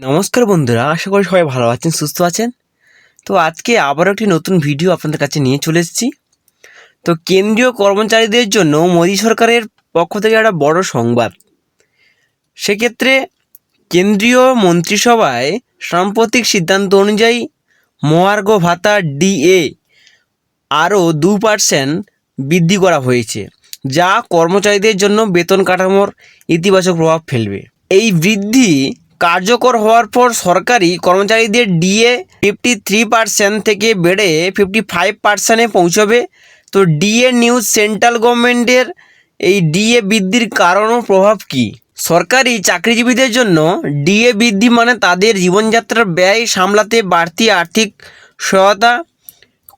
নমস্কার বন্ধুরা, আশা করি সবাই ভালো আছেন, সুস্থ আছেন। তো আজকে আবারও একটি নতুন ভিডিও আপনাদের কাছে নিয়ে চলে এসেছি। তো কেন্দ্রীয় কর্মচারীদের জন্য মোদী সরকারের পক্ষ থেকে একটা বড় সংবাদ। সেক্ষেত্রে কেন্দ্রীয় মন্ত্রিসভায় সাম্প্রতিক সিদ্ধান্ত অনুযায়ী মহার্ঘ ভাতা ডিএ আরও দু পার্সেন্ট বৃদ্ধি করা হয়েছে, যা কর্মচারীদের জন্য বেতন কাঠামোর ইতিবাচক প্রভাব ফেলবে। এই বৃদ্ধি কার্যকর হওয়ার পর সরকারি কর্মচারীদের ডিএ ফিফটি থ্রি পার্সেন্ট থেকে বেড়ে ফিফটি ফাইভ পার্সেন্টে পৌঁছবে। তো ডিএ নিউজ সেন্ট্রাল গভর্নমেন্টের এই ডিএ বৃদ্ধির কারণ ও প্রভাব কী? সরকারি চাকরিজীবীদের জন্য ডিএ বৃদ্ধি মানে তাদের জীবনযাত্রার ব্যয় সামলাতে বাড়তি আর্থিক সহায়তা।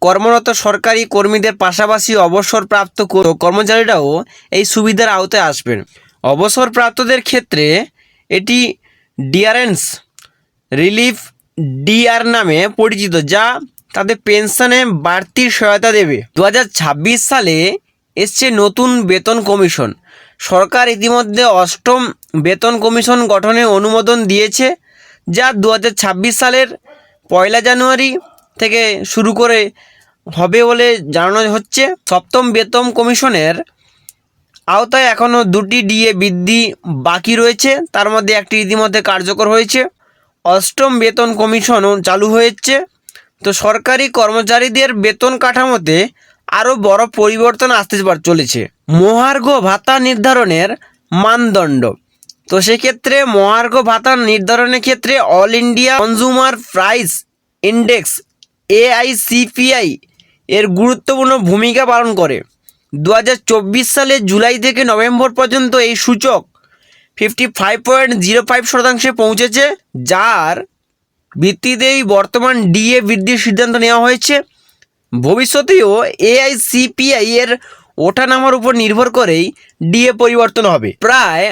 কর্মরত সরকারি কর্মীদের পাশাপাশি অবসরপ্রাপ্ত কর- কর্মচারীরাও এই সুবিধার আওতায় আসবেন। অবসরপ্রাপ্তদের ক্ষেত্রে এটি ডিয়ারেন্স রিলিফ ডিআর নামে পরিচিত, যা তাদের পেনশনে বাড়তি সহায়তা দেবে। দু হাজার ছাব্বিশ সালে এসছে নতুন বেতন কমিশন। সরকার ইতিমধ্যে অষ্টম বেতন কমিশন গঠনে অনুমোদন দিয়েছে, যা দু হাজার ছাব্বিশ সালের পয়লা জানুয়ারি থেকে শুরু করে হবে বলে জানানো হচ্ছে। সপ্তম বেতন কমিশনের আওতায় এখনও দুটি ডিএ বৃদ্ধি বাকি রয়েছে। তার মধ্যে একটি ইতিমধ্যে কার্যকর হয়েছে। অষ্টম বেতন কমিশনও চালু হয়েছে। তো সরকারি কর্মচারীদের বেতন কাঠামোতে আরও বড় পরিবর্তন আসতে চলেছে। মহার্ঘ ভাতা নির্ধারণের মানদণ্ড। তো সেক্ষেত্রে মহার্ঘ ভাতা নির্ধারণের ক্ষেত্রে all India consumer price index AICPI এর গুরুত্বপূর্ণ ভূমিকা পালন করে। দু হাজার চব্বিশ সালে জুলাই থেকে নভেম্বর পর্যন্ত এই সূচক fifty five point zero five শতাংশে পৌঁছেছে, যার ভিত্তিতেই বর্তমান ডিএ বৃদ্ধির সিদ্ধান্ত নেওয়া হয়েছে। ভবিষ্যতেও এআইসিপিআই এর ওঠানামার উপর নির্ভর করেই ডিএ পরিবর্তন হবে। প্রায়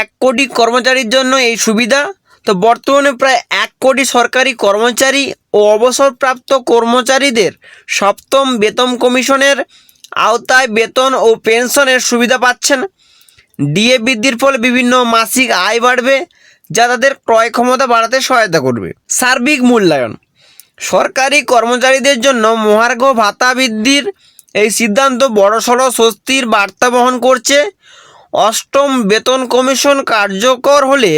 এক কোটি কর্মচারীর জন্য এই সুবিধা। তো বর্তমানে প্রায় এক কোটি সরকারি কর্মচারী ও অবসরপ্রাপ্ত কর্মচারীদের সপ্তম বেতন কমিশনের আওতায় বেতন ও পেনশনের সুবিধা পাচ্ছেন। ডিএ বৃদ্ধির ফলে বিভিন্ন মাসিক আয় বাড়বে, যা তাদের ক্রয় ক্ষমতা বাড়াতে সহায়তা করবে। সার্বিক মূল্যায়ন। সরকারি কর্মচারীদের জন্য মহার্ঘ ভাতা বৃদ্ধির এই সিদ্ধান্ত বড়সড় স্বস্তির বার্তা বহন করছে অষ্টম বেতন কমিশন কার্যকর হলে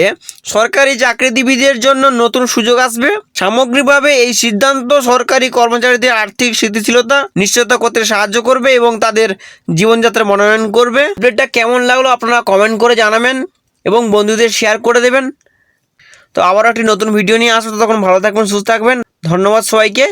সরকারি চাকরিজীবীদের জন্য নতুন সুযোগ আসবে। সামগ্রিকভাবে এই সিদ্ধান্ত সরকারি কর্মচারীদের আর্থিক স্থিতিশীলতা নিশ্চিত করতে সাহায্য করবে এবং তাদের জীবনযাত্রা মনোনয়ন করবে। আপডেটটা কেমন লাগল আপনারা কমেন্ট করে জানাবেন এবং বন্ধুদের শেয়ার করে দেবেন। তো আবার একটি নতুন ভিডিও নিয়ে আসব। তখন ভালো থাকবেন, সুস্থ থাকবেন। ধন্যবাদ সবাইকে।